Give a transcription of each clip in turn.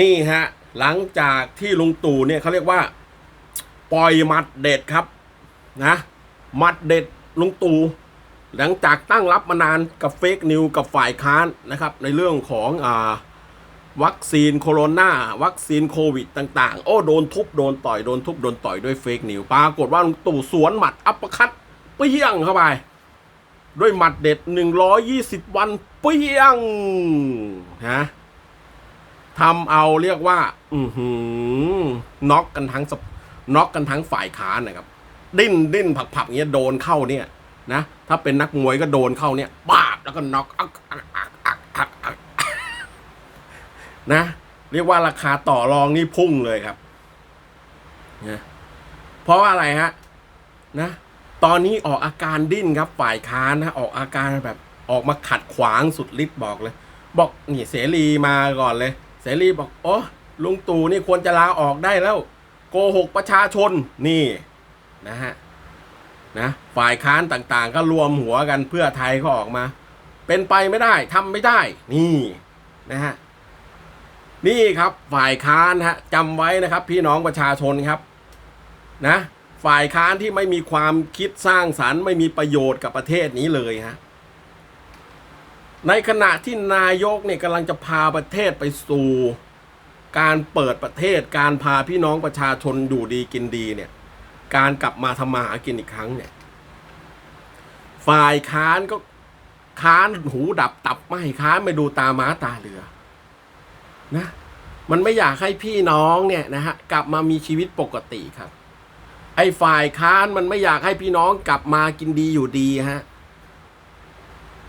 นี่ฮะ หลังจากที่ลุงตู่เนี่ยเขาเรียกว่า ปล่อยมัดเด็ดครับนะมัดเด็ดลุงตู่หลังจากตั้งรับมานานกับเฟกนิวกับฝ่ายค้านนะครับ ในเรื่องของอ่าวัคซีนโคโรนาวัคซีนโควิดต่าง ๆ โอ้โดนทุบโดนต่อยโดนทุบโดนต่อยด้วยเฟกนิวปรากฏว่าลุงตู่สวนหมัดอัปคัตเปี้ยงเข้าไป ด้วยหมัดเด็ด 120 วันเปี้ยงนะ ทำเอาเรียกว่า อือหือน็อกกันทั้งน็อกกันทั้งฝ่ายค้านนะครับ ดิ้นดิ้นผักผักอย่างเงี้ยโดนเข้าเนี่ยนะถ้าเป็นนักมวยก็โดนเข้าเนี่ยบาบแล้วก็น็อกอักอักอักอักอักอักนะ เรียกว่าราคาต่อรองนี่พุ่งเลยครับนะเพราะว่าอะไรฮะนะ ตอนนี้ออกอาการดิ้นครับฝ่ายค้านนะออกอาการแบบออกมาขัดขวางสุดฤทธิ์บอกเลย บอกนี่เสรีมาก่อนเลย เสรีบอกโอ้ลุงตู่นี่ควรจะลาออกได้แล้ว โกหกประชาชนนี่นะฮะนะฝ่ายค้านต่างๆ ก็รวมหัวกันเพื่อไทยก็ออกมา เป็นไปไม่ได้ทำไม่ได้ นี่นะฮะนี่ครับฝ่ายค้านฮะจำไว้นะครับ พี่น้องประชาชนครับนะฝ่ายค้านที่ไม่มีความคิดสร้างสรรค์ ไม่มีประโยชน์กับประเทศนี้เลยฮะ ในขณะที่นายกเนี่ยกำลังจะพาประเทศไปสู่ การเปิดประเทศการพาพี่น้องประชาชนอยู่ดีกินดีเนี่ยการกลับมาทำมาหากินอีกครั้งเนี่ย ฝ่ายค้านก็ค้านหูดับตับไม่ค้านไม่ดูตาม้าตาเรือนะมันไม่อยากให้พี่น้องเนี่ยนะฮะกลับมามีชีวิตปกติครับ ไอ้ฝ่ายค้านมันไม่อยากให้พี่น้องกลับมากินดีอยู่ดีฮะ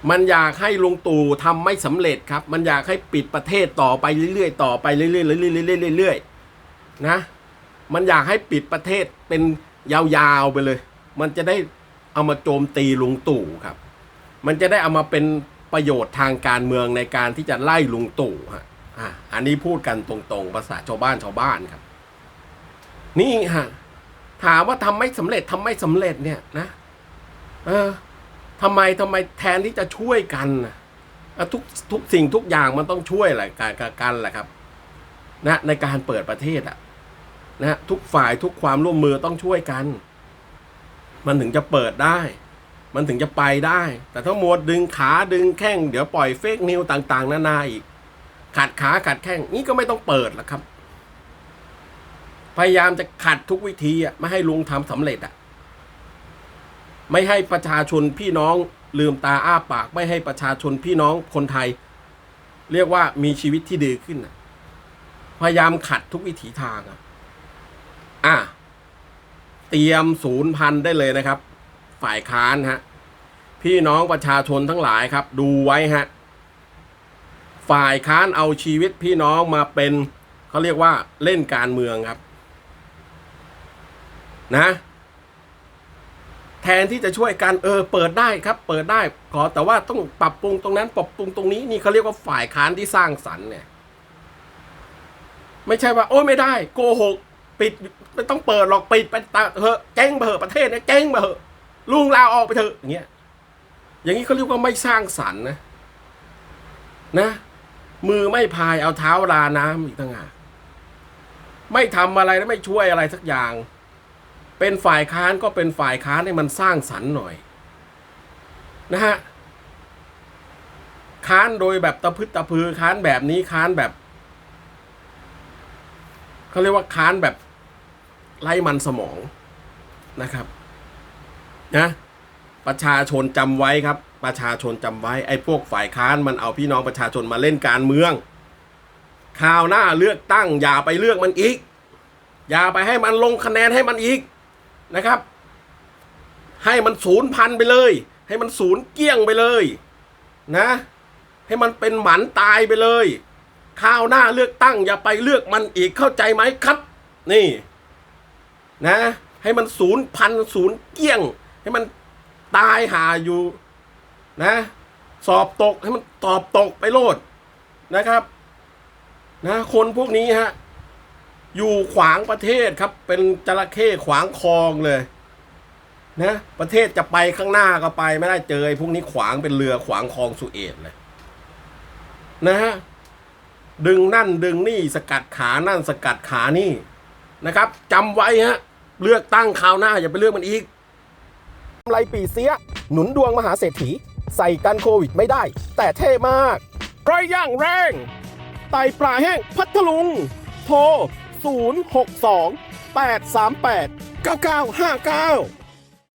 มันอยากให้ลุงตู่ทำไม่สำเร็จครับ มันอยากให้ปิดประเทศต่อไปเรื่อยๆ ต่อไปเรื่อยๆเรื่อยๆเรื่อยๆนะ มันอยากให้ปิดประเทศเป็นยาวๆไปเลย มันจะได้เอามาโจมตีลุงตู่ครับ มันจะได้เอามาเป็นประโยชน์ทางการเมืองในการที่จะไล่ลุงตู่ฮะอะอันนี้พูดกันตรงๆภาษาชาวบ้านชาวบ้านครับ นี่ฮะถามว่าทำไม่สำเร็จทำไม่สำเร็จเนี่ยนะ เออ ทำไมทำไมแทนที่จะช่วยกันนะทุกทุกสิ่งทุกอย่างมันต้องช่วยแหละการกันแหละครับนะในการเปิดประเทศอะนะทุกฝ่ายทุกความร่วมมือต้องช่วยกัน มันถึงจะเปิดได้ มันถึงจะไปได้ แต่ถ้ามัวดึงขาดึงแข้งเดี๋ยวปล่อยเฟกนิวต่าง ๆ นานาอีกขัดขาขัดแข้งนี่ก็ไม่ต้องเปิดหรอกครับ พยายามจะขัดทุกวิธีอะไม่ให้ลุงทำสำเร็จอะ ไม่ให้ประชาชนพี่น้องลืมตาอ้าปาก ไม่ให้ประชาชนพี่น้องคนไทย เรียกว่ามีชีวิตที่ดีขึ้นอะพยายามขัดทุกวิถีทางอะอะเตรียมศูนย์พันได้เลยนะครับ ฝ่ายค้านฮะพี่น้องประชาชนทั้งหลายครับ ดูไว้ฮะฝ่ายค้านเอาชีวิตพี่น้องมาเป็นเขาเรียกว่าเล่นการเมืองครับ นะ แทนที่จะช่วยกันเออเปิดได้ครับ เปิดได้ขอแต่ว่าต้องปรับปรุงตรงนั้น ปรับปรุงตรงนี้นี่เขาเรียกว่าฝ่ายค้านที่สร้างสรรค์เนี่ย ไม่ใช่ว่า โอ้ไม่ได้โกหกปิดไม่ต้องเปิดหรอกปิดไปตะเถอะเจ๊งไปเถอะประเทศเนี่ยเจ๊งไปเถอะลุงลาออกไปเถอะอย่างเงี้ย อย่างนี้เขาเรียกว่าไม่สร้างสรรค์นะ นะ มือไม่พายเอาเท้าราน้ำอีกต่างหากไม่ทำอะไรและไม่ช่วยอะไรสักอย่าง เป็นฝ่ายค้านก็เป็นฝ่ายค้านให้มันสร้างสรรค์หน่อยนะฮะค้านโดยแบบตะพึดตะพือค้านแบบนี้ค้านแบบเขาเรียกว่าค้านแบบไร้มันสมองนะครับนะประชาชนจำไว้ครับ ประชาชนจำไว้ไอ้พวกฝ่ายค้านมันเอาพี่น้องประชาชนมาเล่นการเมืองคราวหน้าเลือกตั้ง อย่าไปเลือกมันอีก อย่าไปให้มันลงคะแนนให้มันอีก นะครับ ให้มันศูนย์พันไปเลย ให้มันศูนย์เกี้ยงไปเลยนะ ให้มันเป็นหมันตายไปเลยคราวหน้าเลือกตั้งอย่าไปเลือกมันอีกเข้าใจไหมครับ นี่ นะ ให้มันศูนย์พันศูนย์เกี้ยง ให้มันตายหาอยู่ นะ สอบตกให้มันตอบตกไปโลดนะครับ นะ คนพวกนี้ฮะ อยู่ขวางประเทศครับ เป็นจระเข้ขวางคลองเลยนะประเทศจะไปข้างหน้าก็ไปไม่ได้เจอไอ้พวกนี้ขวางเป็นเรือขวางคลองสุเอตเลยนะฮะดึงนั่นดึงนี่สกัดขานั่นสกัดขานี่นะครับจำไว้ฮะเลือกตั้งคราวหน้าอย่าไปเลือกมันอีกกำไรปีเสีย หนุนดวงมหาเศรษฐี ใส่กันโควิดไม่ได้ แต่เท่มากไรย่างแรง ไตปลาแห้งพัทลุง โทร 062 838 9959